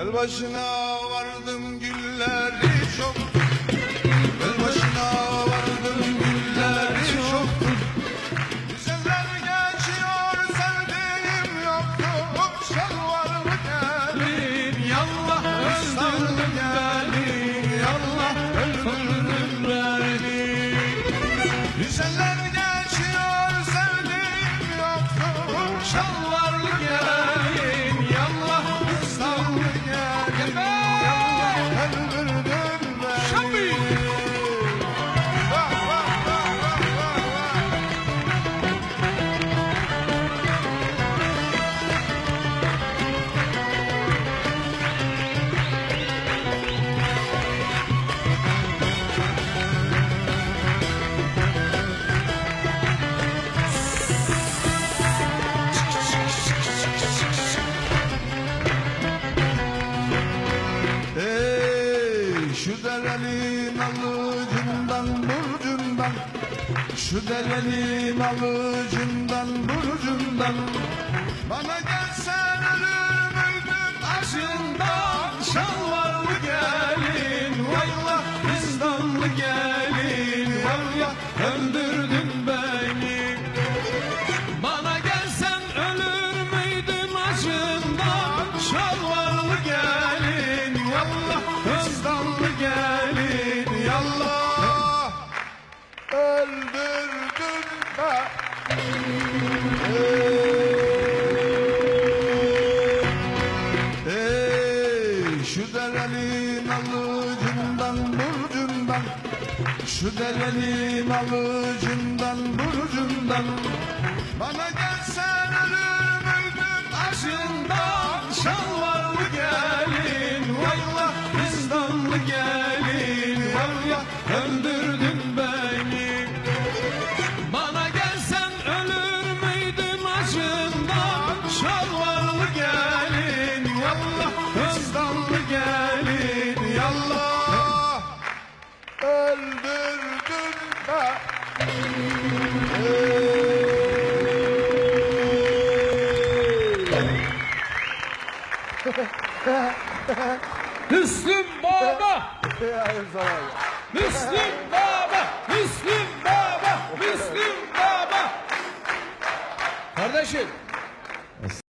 El başına vardım gülleri çok. El başına vardım gülleri çok. Güzeller geçiyor sevdiğim yoktu. Şalvarımı gelin yallah öldürdüm gelin Yallah öldürdüm beni Güzeller geçiyor sevdiğim yoktu. Şalvarlı şu derenin alıcından burcundan. Şu derenin alıcından burcundan. Bana gelsen ölür müydüm aşkından. Şalvarlı gelin Valla İstanbullu gelin. Valla öldürdün beni Öldürdün be. Ey, ey şu derenin alıcından burcundan. Şu derenin alıcından burcundan. Bana gelsen ölür müydüm aşkından gelin Yallah İstanbullu gelin Yallah öldürdün be Müslüm Baba! Müslüm Baba! Müslüm Baba! Müslüm Baba! Kardeşim